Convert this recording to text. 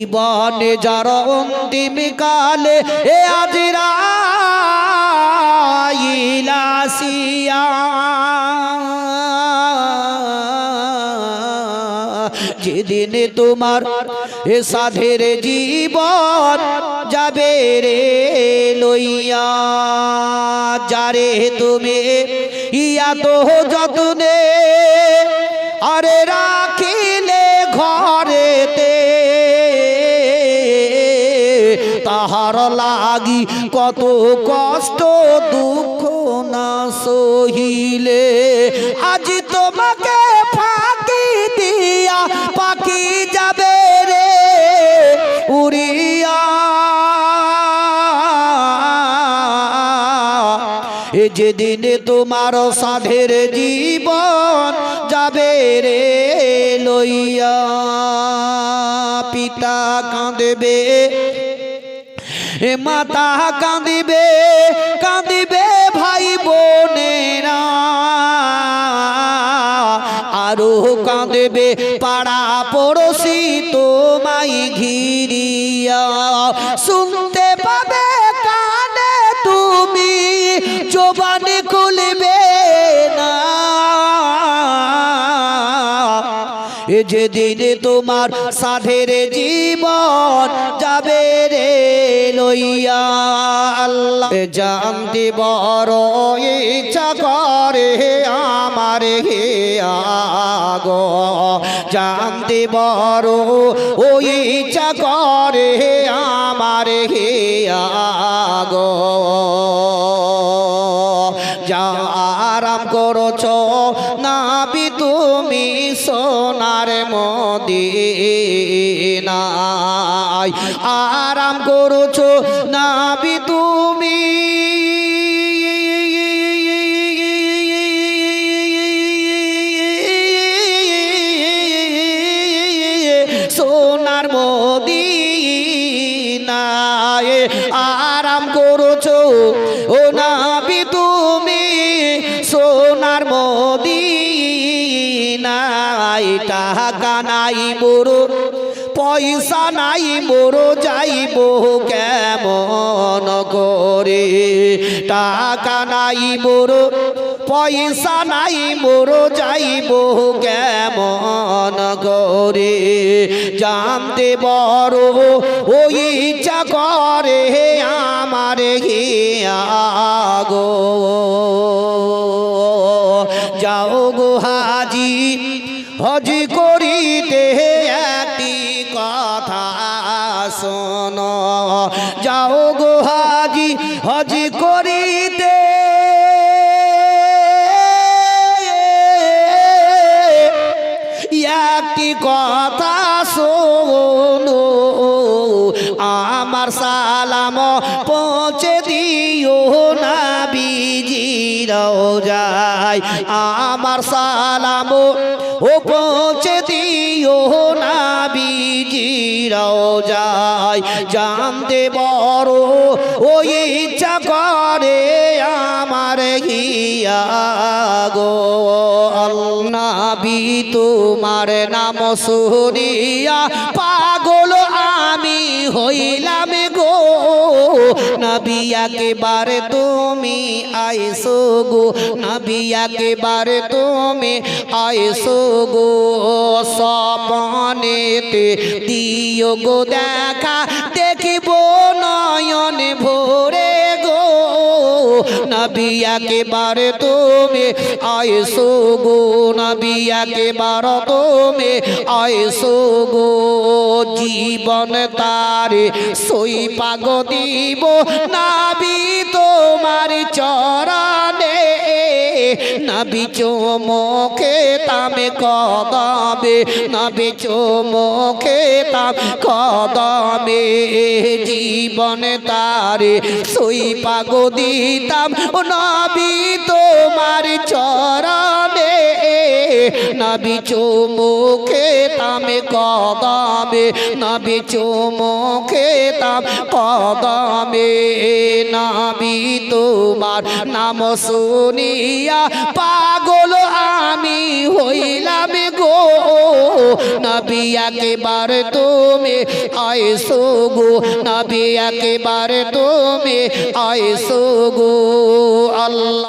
জীবনে যার অন্তিম কালে এ আজিরা যেদিন তোমার এ সাধের জীবন যাবে রে লইয়া, যারে তুমি ইয়া তো যতনে তাহার লাগি, কত কষ্ট, দুঃখ না সহিলে। আজ তোমাকে ফাঁকি দিয়া পাখি যাবে রে, উড়িয়া। এ যেদিন তোমার সাধের জীবন যাবে রে, লইয়া পিতা কাঁদবে। এ মাতা কাঁদিবে কাঁদিবে ভাই বোনেরা। আরও কাঁদবে পাড়া পড়োশি তোমায় ঘিরিয়া। শুনতে পাবে যেদিন তোমার সাধের জীবন যাবে রে লইয়া আল্লাহ। জানতে বড় ইচ্ছা করে আমার হে আগো। জানতে বড় ও ইচ্ছা করে আমার হে আগো। যা আরাম করছ নাবি তুমি সোনার মদিনায় আরাম করছ নাবি তুমি। সোনার মদিনায় মদিনায় টাকা নাই মোরো, পয়সা নাই মোরো, যাইব কেমন করে? টাকা নাই মোরো, পয়সা নাই মোরো, যাইব কেমন করে? জানতে বড় ওই ইচ্ছা করে আমার হিয়া গো। যাও গো হাজি হজ করিতে একটি কথা শোন। যাও গো হাজি, হজ করিতে। একটি কথা শোনো, আমার সালাম পৌঁছে দিও না বিজিরাও যায় আমার সালাম ও পৌঁছে দিও না বিজিরাও যায় জানতে বড় ও ইচ্ছা করে আমার গিয়া গো। নাবি তোমার নাম শুনিয়া পাগল আমি হইলাম গো। নবী একেবারে তুমি আইসো গো। নবী বারে তুমি আইসো গো। সপনেতে দিও গো দেখা, দেখিব নবী একেবারে তুমি আইসো গো, নবী একেবারে তুমি আইসো গো। জীবন তারে সই পাগ দিব, নাবি তোমার চরণে। নাবি চোমোখে তামে কদবে, নাবি তাম কদমে জীবন তারে সই পাগ দিতাম। ও নবী, তোমার চরণে, নবী চোমুখে তামে কদমে, নবী চোমুখে তাম কদমে, নবী তোমার নাম শুনিয়া পাগল আমি হইলাম। গো নবী বার তুমি আইসো গো নবী বার তুমি আইসো গো আল্লাহ